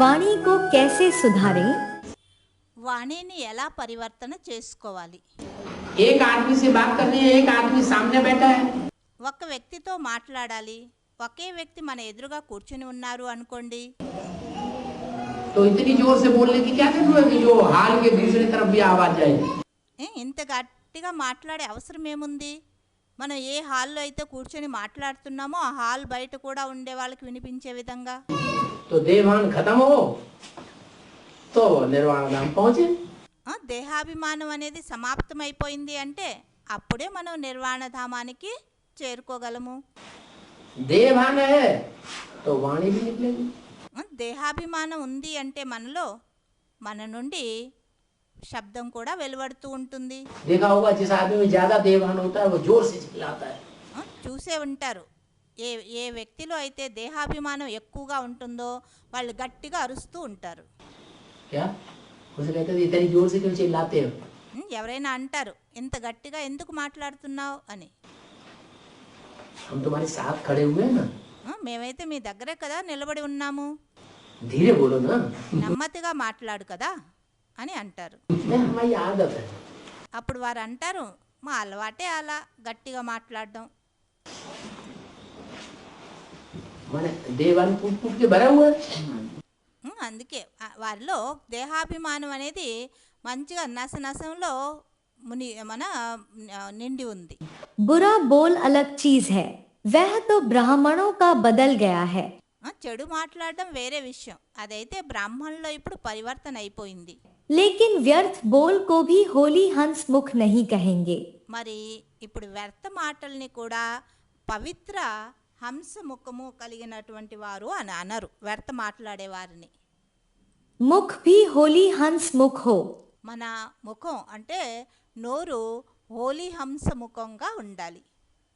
వాణి కో కేసే సుధారే వాణిని ఎలా పరివర్తన చేసుకోవాలి ఏక ఆద్మీ సే బాత్ కర్నీ ఏక ఆద్మీ సామ్నే బైఠా హై ఒక వ్యక్తితో మాట్లాడాలి ఒకే వ్యక్తి మన ఎదురుగా కూర్చుని ఉన్నారు అనుకోండి ఇంత గట్టిగా మాట్లాడే అవసరం ఏముంది మనం ఏ హాల్లో అయితే కూర్చొని మాట్లాడుతున్నామో ఆ హాల్ బయట కూడా ఉండే వాళ్ళకి వినిపించే విధంగా तो देवान खत्म हो तो निर्वाण धाम पहुंचे ఆ, దేహాభిమానం అనేది సమాప్తమైపోయింది అంటే అప్పుడే మనం నిర్వాణ ధామానికి చేరుకోగలము देवान है तो वाणी भी निकलेगी ఆ, దేహాభిమానం ఉంది అంటే మనలో మన నుండి శబ్దం కూడా వెలువడుతూ ఉంటుంది देखा होगा जिस आदमी में ज्यादा देवान होता है वो जोर से चिल्लाता है ఆ, చూసే ఉంటారు ఏ ఏ వ్యక్తిలో అయితే దేహాభిమానం ఎక్కువగా ఉంటుందో వాళ్ళు గట్టిగా అరుస్తూ ఉంటారు. ఎవరైనా అంటారు ఇంత గట్టిగా ఎందుకు మాట్లాడుతున్నావు? అని. మేమైతే మీ దగ్గరే కదా నిలబడి ఉన్నాము. నెమ్మదిగా మాట్లాడు కదా అని అంటారు. అప్పుడు వారు అంటారు మా అలవాటే అలా గట్టిగా మాట్లాడడం. అందుకే వారిలో దేహాభిమానం అనేది మంచిగా నస నసంలో ముని మన నిండి ఉంది. బురా బోల్ అలగ్ చీజ్ హై. వహ తో బ్రాహ్మణో కా బదల్ గయా హై. చెడు మాట్లాడడం వేరే విషయం. అదైతే బ్రాహ్మణులో ఇప్పుడు పరివర్తన అయిపోయింది. లేకిన్ వ్యర్థ బోల్ కో భీ హోలీ హన్స్ ముఖ్ నహీ కహెంగే. మరి ఇప్పుడు వ్యర్థ మాటల్ని కూడా పవిత్ర హంస ముఖము కలిగినటువంటి వారు అని అనరు. వ్యర్థ మాట్లాడేవారిని. ముఖ్ భీ హోలీ హంస్ ముఖ్. హో మన ముఖం అంటే నోరు హోలీ హంస ముఖంగా ఉండాలి.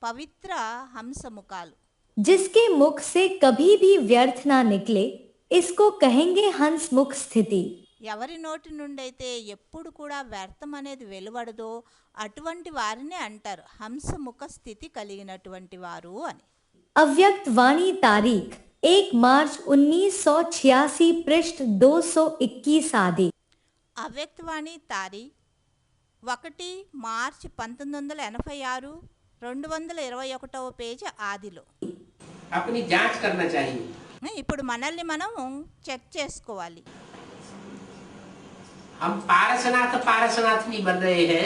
పవిత్ర హంస ముఖాలు జిస్కే ముఖ్ సే కభీ భీ వ్యర్థ నా నిక్లే ఇస్కో కహెంగే హంస్ ముఖ్ స్థితి. ఎవరి నోటి నుండి అయితే ఎప్పుడు కూడా వ్యర్థం అనేది వెలువడదో అటువంటి వారిని అంటారు. హంస ముఖ స్థితి కలిగినటువంటి వారు అని. अव्यक्त वाणी तारीख एक मार्च 1986 पृष्ठ 221 आदि అవ్యక్తవాణి తారీ ఒకటి మార్చి పంతొమ్మిది వందల ఎనభై ఆరు రెండు వందల ఇరవై ఒకటవ పేజీ ఆదిలో अपनी जांच करना चाहिए ఇప్పుడు మనల్ని మనం చెక్ చేసుకోవాలి हम पारसनाथ पारसनाथ नहीं बन रहे हैं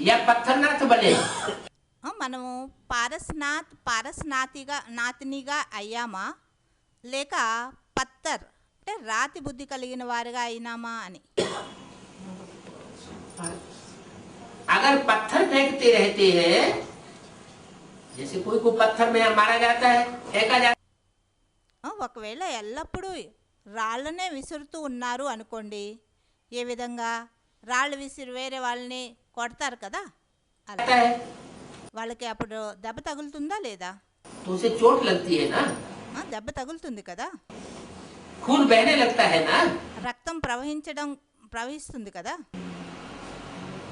या पत्थरनाथ बने ఆ, మనము పారస్నాథ్ పారస్నాతిగా నాతినిగా అయ్యామా లేక పత్తర్ అంటే రాతి బుద్ధి కలిగిన వారుగా అయినామా అని अगर पत्थर फेंकते रहते हैं जैसे कोई को पत्थर में मारा जाता है फेंका जाता ఆ, ఒకవేళ ఎల్లప్పుడూ రాళ్ళనే విసురుతూ ఉన్నారు అనుకోండి ఏ విధంగా రాళ్ళు విసిరి వేరే వాళ్ళని కొడతారు కదా అలా है వాళ్ళకి అప్పుడు దెబ్బ తగులుతుందా లేదా तो उसे चोट लगती है ना ఆ, దెబ్బ తగులుతుంది కదా खून बहने लगता है ना రక్తం ప్రవహించడం ప్రవహిస్తుంది కదా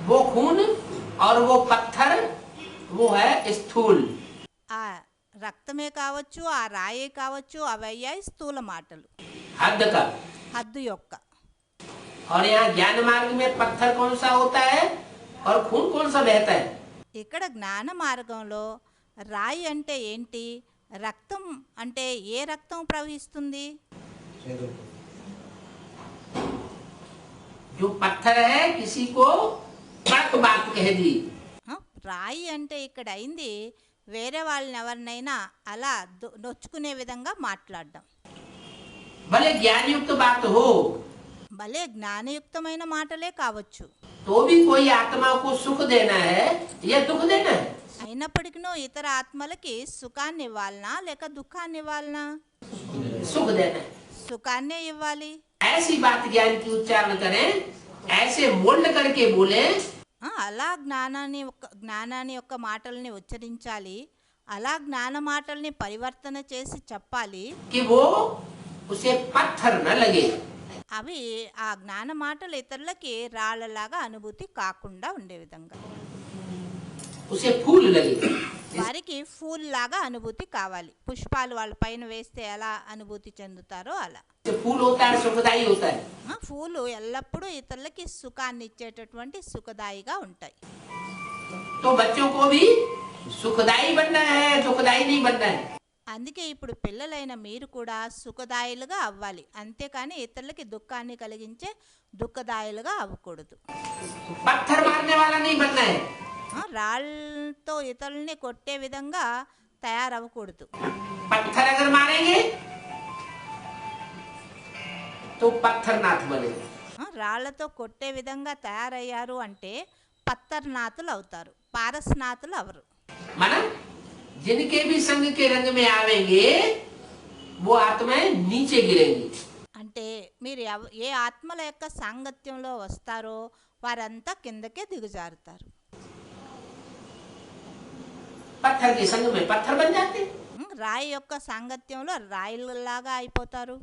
वो खून और वो पत्थर वो है स्थूल ఆ రక్తమే కావచ్చు ఆ రాయే కావచ్చు అవి అయ్యాయి స్థూల మాటలు हद का హద్దు యొక్క और यहाँ ज्ञान मार्ग में पत्थर कौन सा होता है और खून कौन सा बहता है ఇక్కడ జ్ఞాన మార్గంలో రాయి అంటే ఏంటి? రక్తం అంటే ఏ రక్తం ప్రవహిస్తుంది? రాయి అంటే ఇక్కడ అయింది. వేరే వాళ్ళని ఎవరినైనా అలా నొచ్చుకునే విధంగా మాట్లాడడం. భలే జ్ఞానయుక్త భలే జ్ఞానయుక్తమైన మాటలే కావచ్చు. तो भी कोई आत्मा को सुख देना है या दुख देना है అయినప్పటికీ ఇతర ఆత్మలకి సుఖాన్ని ఇవ్వాలనా లేక దుఃఖాన్ని ఇవ్వాలనా सुख देना है సుఖాన్నే ఇవ్వాలి ऐसी बात ज्ञान की उच्चारण करें ऐसे मोल्ड करके बोले ఆ, అలా జ్ఞానాన్ని యొక్క జ్ఞానాన్ని యొక్క మాటల్ని ఉచ్చరించాలి అలా జ్ఞాన మాటల్ని పరివర్తన చేసి చెప్పాలి कि वो उसे पत्थर न लगे అవి ఆ జ్ఞాన మాటలు ఇతరులకి రాళ్ళలాగా అనుభూతి కాకుండా ఉండే విధంగా उसे फूल लगे వారికి ఫూల్ లాగా అనుభూతి కావాలి పుష్పాలు వాళ్ళ పైన వేస్తే ఎలా అనుభూతి చెందుతారో అలా जो फूल होता है सुखदाई होता है ఆ, పూలు ఎల్లప్పుడూ ఇతరులకి సుఖాన్ని ఇచ్చేటటువంటి సుఖదాయిగా ఉంటాయి तो बच्चों को भी सुखदाई बनना है दुखदाई नहीं बनना है అందుకే ఇప్పుడు పిల్లలైన మీరు కూడా సుఖదాయులుగా అవ్వాలి. అంతేకాని ఇతరులకి దుఃఖాన్ని కలిగించే దుఃఖదాయులుగా అవ్వకూడదు. రాళ్ళతో ఇతరుల్ని కొట్టే విధంగా తయారవ్వకూడదు. రాళ్ళతో కొట్టే విధంగా తయారయ్యారు అంటే పత్తర్నాథులు అవుతారు. పారస్నాథులు అవరు. మనం? जिनके भी संग के रंग में आवेंगे वो आत्माएं नीचे गिरेंगी అంటే మీరు ఎవ- ఏ ఆత్మల యొక్క సాంగత్యంలో వస్తారో వారంతా కిందకే దిగజారుతారు पत्थर के संग में पत्थर बन जाते हैं। ఉం, రాయి యొక్క సాంగత్యంలో రాయిలాగా అయిపోతారు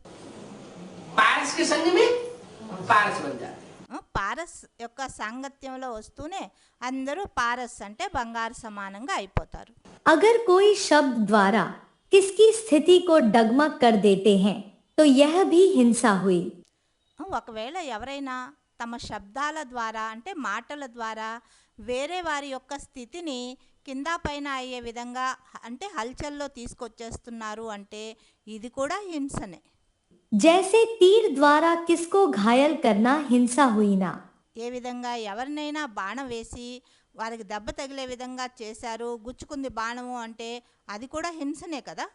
पारस के संग में पारस बन जाते हैं। ఉం, పారస్ యొక్క సాంగత్యంలో వస్తూనే అందరూ పారస్ అంటే బంగారు సమానంగా అయిపోతారు. అగర్ కోయి శబ్ద ద్వారా కిస్కి స్థితి కో డగ్మగ్ కర్ దేతే హై తో యహ భీ హింసా హుయి. ఒకవేళ ఎవరైనా తమ శబ్దాల ద్వారా అంటే మాటల ద్వారా వేరే వారి యొక్క స్థితిని కింద పైన అయ్యే విధంగా అంటే హల్చల్లో తీసుకొచ్చేస్తున్నారు అంటే ఇది కూడా హింసనే. जैसे तीर द्वारा किसको घायल करना हिंसा हुई ना ఏ విధంగా ఎవరినైనా బాణం వేసి వారికి దెబ్బ తగిలే విధంగా చేశారు గుచ్చుకుంది బాణము అంటే అది కూడా హింసనే కదా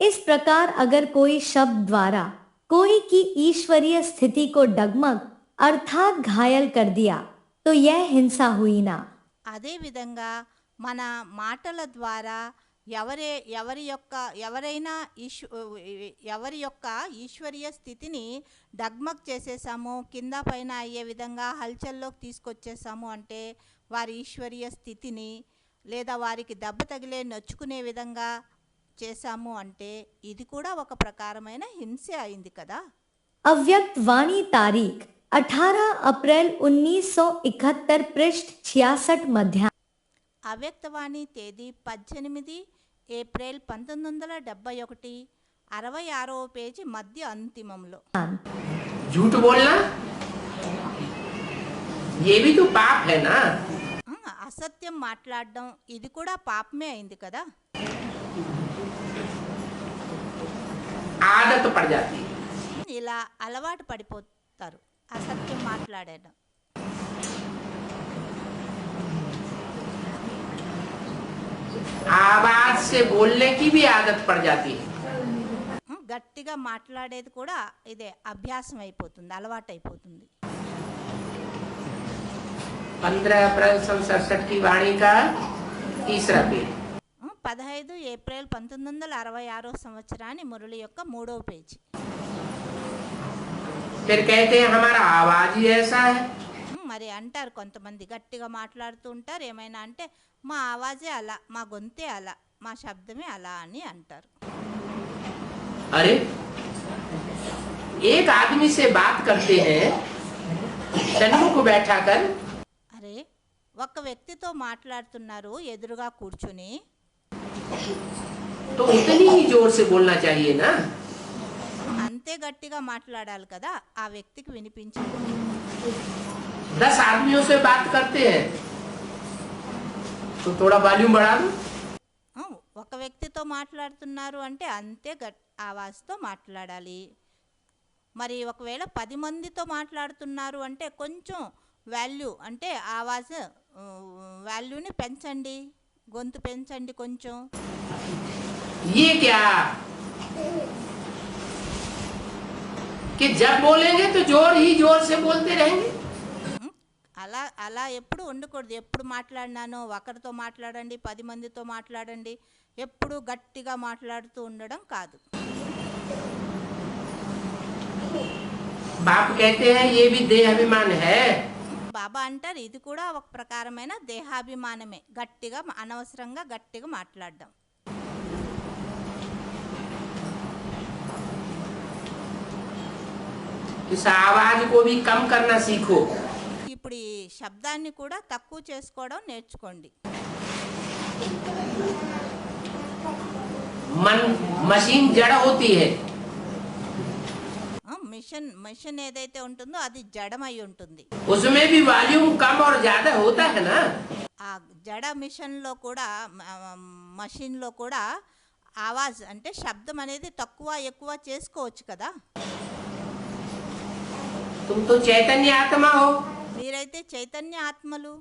इस प्रकार अगर कोई शब्द द्वारा कोई की ईश्वरीय स्थिति को डगमग अर्थात घायल कर दिया तो यह हिंसा हुई ना అదే విధంగా మన మాటల ద్వారా ఎవరే ఎవరి యొక్క ఎవరైనా ఈశ్వ ఎవరి యొక్క ఈశ్వరీయ స్థితిని డగ్మగ్ చేసేసాము కింద పైన అయ్యే విధంగా హల్చల్లోకి తీసుకొచ్చేసాము అంటే వారి ఈశ్వరీయ స్థితిని లేదా వారికి దెబ్బ తగిలే నొచ్చుకునే విధంగా చేశాము అంటే ఇది కూడా ఒక ప్రకారమైన హింసే అయింది కదా अव्यक्त वाणी तारीख 18 अप्रैल 1971 पृष्ठ 66 मध्याह्न అవ్యక్తవాణి తేదీ పద్దెనిమిది ఏప్రిల్ పంతొమ్మిది వందల డెబ్బై ఒకటి అరవై ఆరవ పేజీ మధ్య అంతిమంలో झूठ बोलना ये भी तो पाप है ना ఆ, అసత్యం మాట్లాడడం ఇది కూడా పాపమే అయింది కదా आदत पड़ जाती है ఇలా అలవాటు పడిపోతారు అసత్యం మాట్లాడడం आवाज से बोलने की भी आदत पड़ जाती है ఆ, గట్టిగా మాట్లాడేది కూడా ఇదే అభ్యాసం అయిపోతుంది అలవాటు అయిపోతుంది पंद्रह अप्रैल सन सड़सठ की वाणी का तीसरा पेज ఆ, పదహైదు ఏప్రిల్ పంతొమ్మిది వందల అరవై ఆరో సంవత్సరాన్ని మురళి యొక్క మూడవ పేజీ फिर कहते हैं हमारा आवाज ही ऐसा है ఉమ్, మరి అంటారు కొంతమంది గట్టిగా మాట్లాడుతూ ఉంటారు ఏమైనా అంటే మా ఆవాజే అలా మా గొంతే అలా మా శబ్దమే అలా అని అంటారు अरे एक आदमी से बात करते हैं सन्मुख बैठा कर అరే ఒక వ్యక్తితో మాట్లాడుతున్నారు ఎదురుగా కూర్చుని तो उतनी ही जोर से बोलना चाहिए ना అంతే గట్టిగా మాట్లాడాలి కదా ఆ వ్యక్తికి వినిపించింది दस आदमियों से बात करते हैं तो थोड़ा वॉल्यूम बढ़ा दो ఆ, ఒక వ్యక్తితో మాట్లాడుతున్నారు అంటే అంతే గట్ ఆవాజ్తో మాట్లాడాలి మరి ఒకవేళ పది మందితో మాట్లాడుతున్నారు అంటే కొంచెం వాల్యూ అంటే ఆవాజ్ ఆ, వాల్యూని పెంచండి గొంతు పెంచండి కొంచెం ये क्या कि जब बोलेंगे तो जोर ही जोर से बोलते रहेंगे ఉం? అలా అలా ఎప్పుడు ఉండకూడదు ఎప్పుడు మాట్లాడినానో ఒకరితో మాట్లాడండి పది మందితో మాట్లాడండి ఎప్పుడు గట్టిగా మాట్లాడుతూ ఉండడం కాదు बाप कहते हैं ये भी देह अभिमान है బాబా అంటారు ఇది కూడా ఒక ప్రకారమైన దేహాభిమానమే గట్టిగా అనవసరంగా గట్టిగా మాట్లాడడం इस आवाज को भी कम करना सीखो ఇప్పుడు ఈ శబ్దాన్ని కూడా తక్కువ చేసుకోవడం నేర్చుకోండి. మిషన్ మిషన్ ఏదైతే ఉంటుందో అది జడమై ఉంటుంది. ఆ జడ మిషన్లో కూడా మషిన్లో కూడా ఆవాజ్ అంటే శబ్దం అనేది తక్కువ ఎక్కువ చేసుకోవచ్చు కదా. చైతన్య మీరైతే చైతన్య ఆత్మలు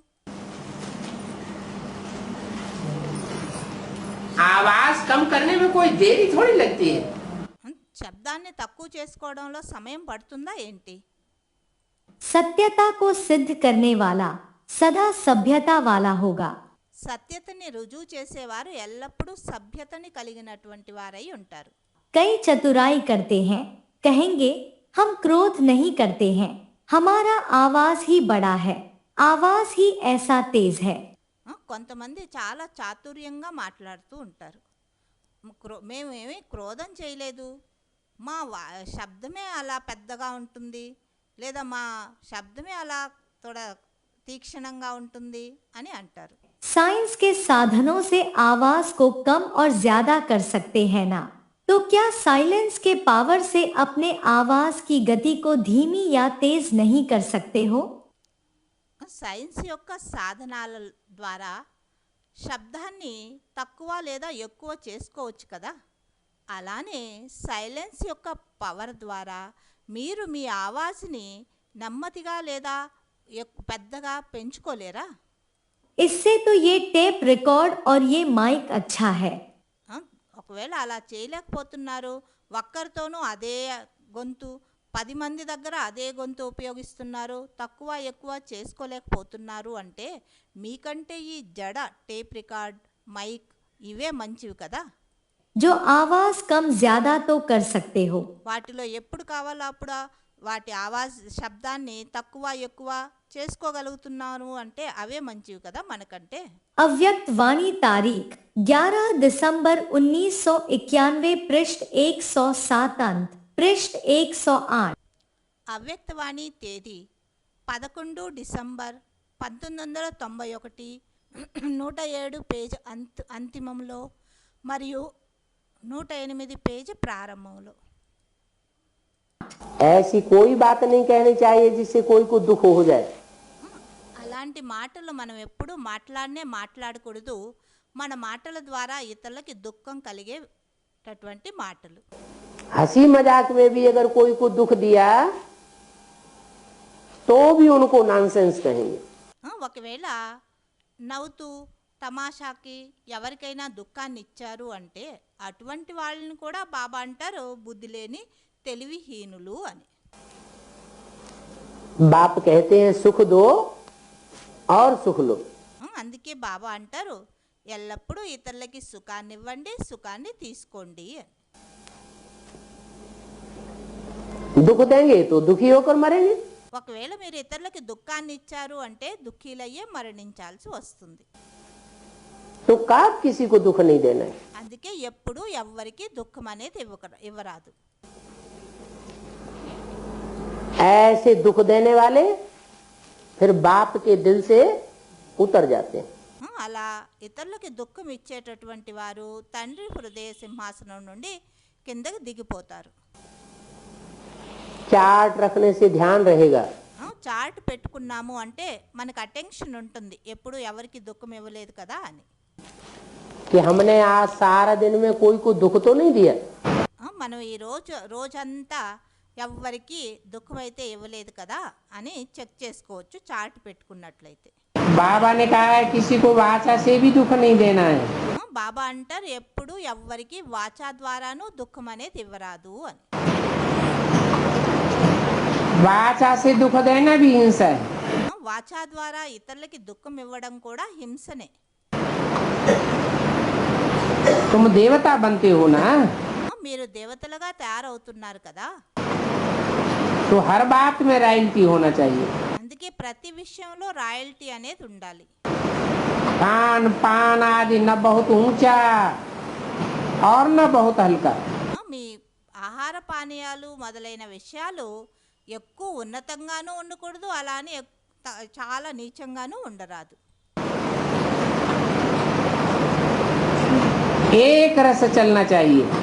ఆవాజ్ కమ్ కర్నే మే కోయి దేరీ థోడి లగ్తీ హై శబ్దాన్ని తక్కువ చేసుకోవడంలో సమయం పడుతుందా ఏంటి సత్యతా కో సిద్ధ కర్నే వాలా సదా సభ్యతా వాలా హోగా సత్యతని రుజువు చేసేవారు ఎల్లప్పుడూ సభ్యతని కలిగినటువంటి వారై ఉంటారు కై చతురాయి కర్తే హై కహెంగే హమ్ క్రోధ్ నహీ కర్తే హై हमारा आवाज ही बड़ा है आवाज ही ऐसा तेज है ఆ, కొంతమంది చాలా చాతుర్యంగా మాట్లాడుతూ ఉంటారు మ్, క్రో మేమేమి క్రోధం చేయలేదు మా వా శబ్దమే అలా పెద్దగా ఉంటుంది లేదా మా శబ్దమే అలా తోడ తీక్షణంగా ఉంటుంది అని అంటారు साइंस के साधनों से आवाज को कम और ज्यादा कर सकते हैं ना तो क्या साइलेंस के पावर से अपने आवाज की गति को धीमी या तेज नहीं कर सकते हो సైన్స్ యొక్క సాధనాల ద్వారా శబ్దాన్ని తక్కువ లేదా ఎక్కువ చేసుకోవచ్చు కదా అలానే సైలెన్స్ యొక్క పవర్ ద్వారా మీరు మీ ఆవాజ్ని నెమ్మదిగా లేదా ఎక్- పెద్దగా పెంచుకోలేరా इससे तो ये टेप रिकॉर्ड और ये माइक अच्छा है ఆ, ఒకవేళ అలా చేయలేకపోతున్నారు ఒక్కరితోనూ అదే గొంతు పది మంది దగ్గర అదే గొంతు ఉపయోగిస్తున్నారు తక్కువ ఎక్కువ చేసుకోలేకపోతున్నారు అంటే మీకంటే ఈ జడ టేప్ రికార్డ్ మైక్ ఇవే మంచివి కదా? జో ఆవాజ్ కమ్ జాదాతో కర్ సక్తే హో. వాటిలో ఎప్పుడు కావాలో అప్పుడు వాటి ఆవాజ్ శబ్దాన్ని తక్కువ ఎక్కువ చేసుకోగలుగుతున్నారు అంటే అవే మంచివి కదా మనకంటే अव्यक्त वाणी तारीख 11 दिसंबर 1991 पृष्ठ 107 अंत पृष्ठ 108 అవ్యక్తవాణి తేదీ పదకొండు డిసెంబర్ పంతొమ్మిది వందల తొంభై ఒకటి నూట ఏడు పేజ్ అంత అంతిమంలో మరియు నూట ఎనిమిది పేజ్ ప్రారంభంలో ऐसी कोई बात नहीं कहनी चाहिए जिससे कोई को दुख हो जाए అలాంటి మాటలు మనం ఎప్పుడూ మాట్లాడనే మాట్లాడకూడదు మన మాటల ద్వారా ఇతరులకి దుఃఖం కలిగేటటువంటి మాటలు हंसी मजाक में भी अगर कोई को दुख दिया तो भी उनको नॉनसेंस कहेंगे ఆ, ఒకవేళ నవ్వుతూ తమాషాకి ఎవరికైనా దుఃఖాన్ని ఇచ్చారు అంటే అటువంటి వాళ్ళని కూడా బాబా అంటారు బుద్ధి లేని తెలివిహీనులు అని बाप कहते हैं सुख दो और सुख लो ఆ, అందుకే బాబా అంటారు ఎల్లప్పుడూ ఇతరులకి సుఖాన్ని ఇవ్వండి సుఖాన్ని తీసుకోండి అని दुख देंगे तो दुखी होकर मरेंगे ఒకవేళ మీరు ఇతరులకి దుఃఖాన్ని ఇచ్చారు అంటే దుఃఖీలయ్యే మరణించాల్సి వస్తుంది तो कब किसी को दुख नहीं देना है అందుకే ఎప్పుడూ ఎవ్వరికీ దుఃఖం అనేది ఇవ్వక ఇవ్వరాదు ऐसे दुख देने वाले फिर बाप के दिल से उतर जाते हैं ఆ, అలా ఇతరులకి దుఃఖం ఇచ్చేటటువంటి వారు తండ్రి హృదయ సింహాసనం నుండి కిందకి దిగిపోతారు चार्ट रखने से ध्यान रहेगा ఆ, చార్ట్ పెట్టుకున్నాము అంటే మనకు అటెన్షన్ ఉంటుంది ఎప్పుడు ఎవరికి దుఃఖం ఇవ్వలేదు కదా అని कि हमने आज सारा दिन में कोई को दुख तो नहीं दिया ఆ, మనం ఈ రోజు రోజంతా ఎవరికి దుఃఖం అయితే ఇవ్వలేదు కదా అని చెక్ చేసుకోవచ్చు చార్ట్ పెట్టుకున్నట్లయితే. వాచాసేవి ఇదేనా బాబా అంటారు ఎప్పుడు ఎవరికి వాచా ద్వారాను దుఃఖం అనేది ఇవ్వరాదు అని. దుఃఖదైనా వాచా ద్వారా ఇతరులకి దుఃఖం ఇవ్వడం కూడా హింసనే. దేవతా బంతి మీరు దేవతలుగా తయారవుతున్నారు కదా तो हर बात में रॉयल्टी होना चाहिए అందుకే ప్రతి విషయంలో రాయల్టీ అనేది ఉండాలి खान पान आदि न बहुत ऊंचा और न बहुत हल्का ఆ, మీ ఆహార పానీయాలు మొదలైన విషయాలు ఎక్కువ ఉన్నతంగానూ ఉండకూడదు అలానే ఎక్- త- చాలా నీచంగానూ ఉండరాదు एक रस चलना चाहिए ఎల్లప్పుడూ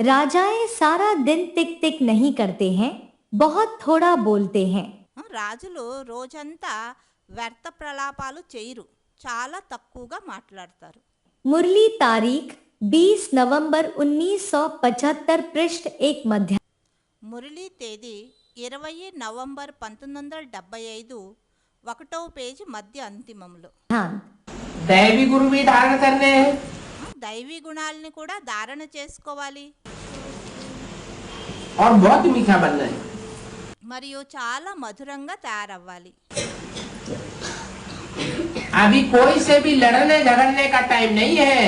राजाएं सारा दिन टिक टिक नहीं करते हैं बहुत थोड़ा बोलते हैं ఆ, రాజులు రోజంతా వ్యర్థ ప్రలాపాలు చేయరు చాలా తక్కువగా మాట్లాడతారు मुरली तारीख 20 नवंबर 1975 पृष्ठ एक मध्य మురళీ తేదీ ఇరవై నవంబర్ పంతొమ్మిది వందల డెబ్బై ఐదు ఒకటవ పేజీ మధ్య అంతిమంలో ध्यान दैवी गुरु भी धारण करने हैं ఆ, దైవీ గుణాలని కూడా ధారణ చేసుకోవాలి और बहुत मीठा बनना है మరియు చాలా మధురంగా తయారవ్వాలి अभी कोई से भी लड़ने झगड़ने का टाइम नहीं है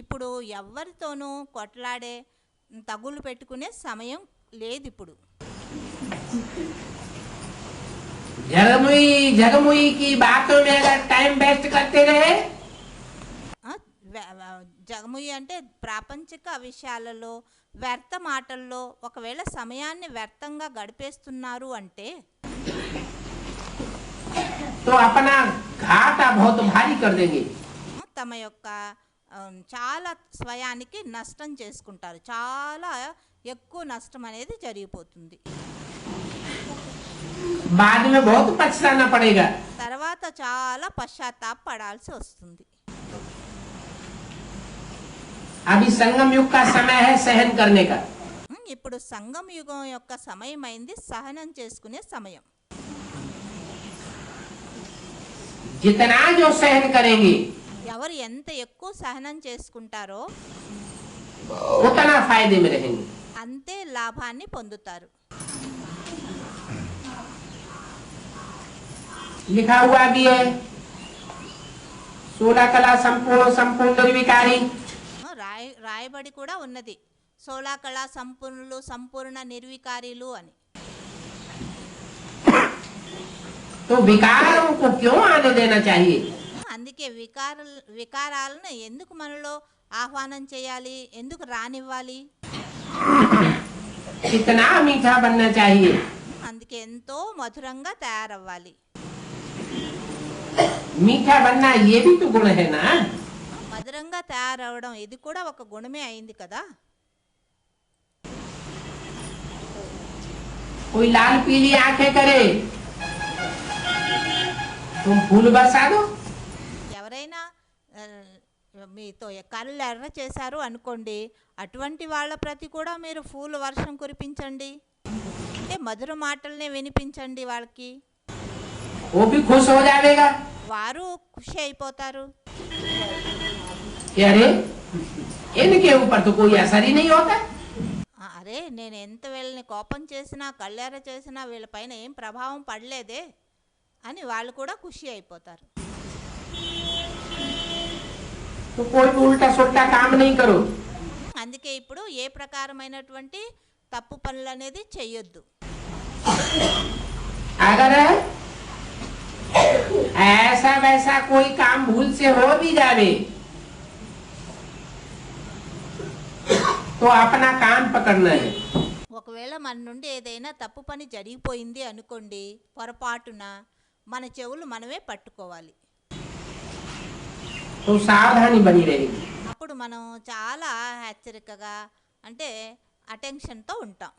ఇప్పుడు ఎవరితోనూ కొట్లాడే తగులు పెట్టుకునే సమయం లేదు ఇప్పుడు झगमुई झगमुई की बातों में अगर टाइम वेस्ट करते रहे ఆ, వ్య- వ్య- జగముయి అంటే ప్రాపంచిక విషయాలలో వ్యర్థ మాటల్లో ఒకవేళ సమయాన్ని వ్యర్థంగా గడిపేస్తున్నారు అంటే? తమ యొక్క చాలా స్వయానికి నష్టం చేసుకుంటారు. చాలా ఎక్కువ నష్టం అనేది జరిగిపోతుంది. తర్వాత చాలా పశ్చాత్తాపడాల్సి వస్తుంది. अभी संगम युग का समय है सहन करने का ఉమ్, ఇప్పుడు సంగం యుగం యొక్క సమయం అయింది సహనం చేసుకునే సమయం जितना जो सहन करेंगे ఎవరు ఎంత ఎక్కువ సహనం చేసుకుంటారో उतना फायदे में रहेंगे అంతే లాభాన్ని పొందుతారు लिखा हुआ भी है सोलह कला संपूर्ण संपूर्ण निर्विकारी ఆ, రాయ రాయబడి కూడా ఉన్నది సోలా కళా సంపూర్ణులు సంపూర్ణ నిర్వికారీలు అని तो विकारों को क्यों आने देना चाहिए ఆ, అందుకే వికార వికారాలను ఎందుకు మనలో ఆహ్వానం చేయాలి ఎందుకు రానివ్వాలి कितना मीठा बनना चाहिए అందుకే ఎంతో మధురంగా తయారవ్వాలి मीठा बनना ये भी तो गुण है ना మధురంగా తయారవడం ఇది కూడా ఒక గుణమే అయింది కదా कोई लाल पीली आंखें करे तुम फूल बरसा दो ఎవరైనా ఆ, మీతో కళ్ళు ఎర్ర చేశారు అనుకోండి అటువంటి వాళ్ళ ప్రతి కూడా మీరు పూల వర్షం కురిపించండి అంటే మధుర మాటల్నే వినిపించండి వాళ్ళకి वो भी खुश हो जाएगा వారు ఖుషి అయిపోతారు कि अरे इनके ऊपर तो कोई असर ही नहीं होता "ఆ, అరే నేను ఎంత వీళ్ళని కోపం చేసినా కళ్ళెర్ర చేసినా వీళ్ళపైన ఏం ప్రభావం పడలేదే అని వాళ్ళు కూడా ఖుషి అయిపోతారు तो कोई भी उल्टा सुल्टा काम नहीं करो అందుకే ఇప్పుడు ఏ ప్రకారమైనటువంటి తప్పు పనులు అనేది చెయ్యొద్దు अगर ऐसा वैसा कोई काम भूल से हो भी जावे तो अपना कान पकड़ना है ఒకవేళ మన నుండి ఏదైనా తప్పు పని జరిగిపోయింది అనుకోండి పొరపాటున మన చెవులు మనమే పట్టుకోవాలి तो सावधानी बनी रहेगी అప్పుడు మనం చాలా హెచ్చరికగా అంటే అటెన్షన్తో ఉంటాం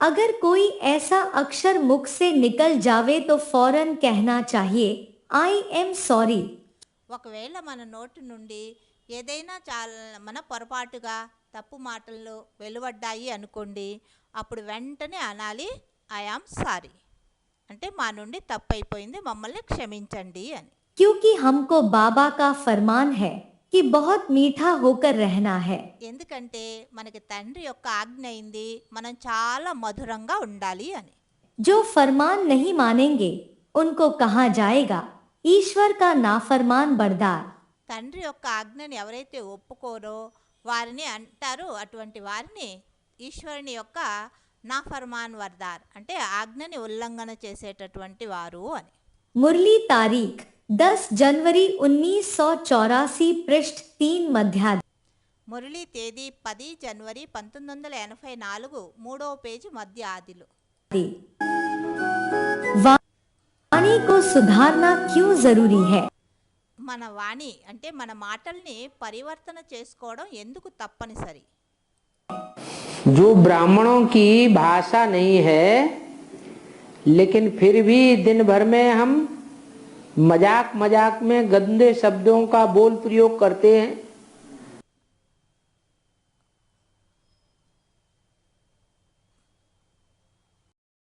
अगर कोई ऐसा अक्षर मुख से निकल जावे तो फौरन कहना चाहिए आई एम सॉरी ఒకవేళ మన నోటి నుండి ఏదైనా చాలా మన పొరపాటుగా తప్పు మాటలు వెలువడ్డాయి అనుకోండి అప్పుడు వెంటనే అనాలి ఐఆమ్ సారీ అంటే మా నుండి తప్పైపోయింది మమ్మల్ని క్షమించండి అని క్యూకి హమ్కో బాబా కా ఫర్మాన్ హై కి బహుత్ మీఠా హోకర్ రహనా హై ఎందుకంటే మనకి తండ్రి యొక్క ఆజ్ఞ అయింది మనం చాలా మధురంగా ఉండాలి అని జో ఫర్మాన్ నహీ మానేంగే ఉన్కో కహా జాయేగా ఈశ్వర్ కా నాఫర్మాన్ బర్దార్ తండ్రి యొక్క ఆజ్ఞని ఎవరైతే ఒప్పుకోరో వారిని అంటారు. అటువంటి వారిని ఈశ్వరుని యొక్క నా ఫర్మాన్ వర్దార్ అంటే ఆజ్ఞని ఉల్లంఘన చేసేటటువంటి వారు అని. మురళీ తారీఖ్ దస్ జనవరి ఉన్నీస్ సో చౌరాసీ పృష్ఠ తీన్ మధ్యాహ్నం. మురళీ తేదీ పది జనవరి పంతొమ్మిది వందల ఎనభై నాలుగు మూడవ పేజీ మధ్య ఆదిలు. వాణి కో సుధారణ క్యూ జరూరీ హై? మన వాణి అంటే మన మాటల్ని పరివర్తన చేసుకోవడం ఎందుకు తప్పనిసరి जो ब्राह्मणों की भाषा नहीं है लेकिन फिर भी दिन भर में हम मजाक मजाक में गंदे शब्दों का बोल प्रयोग करते हैं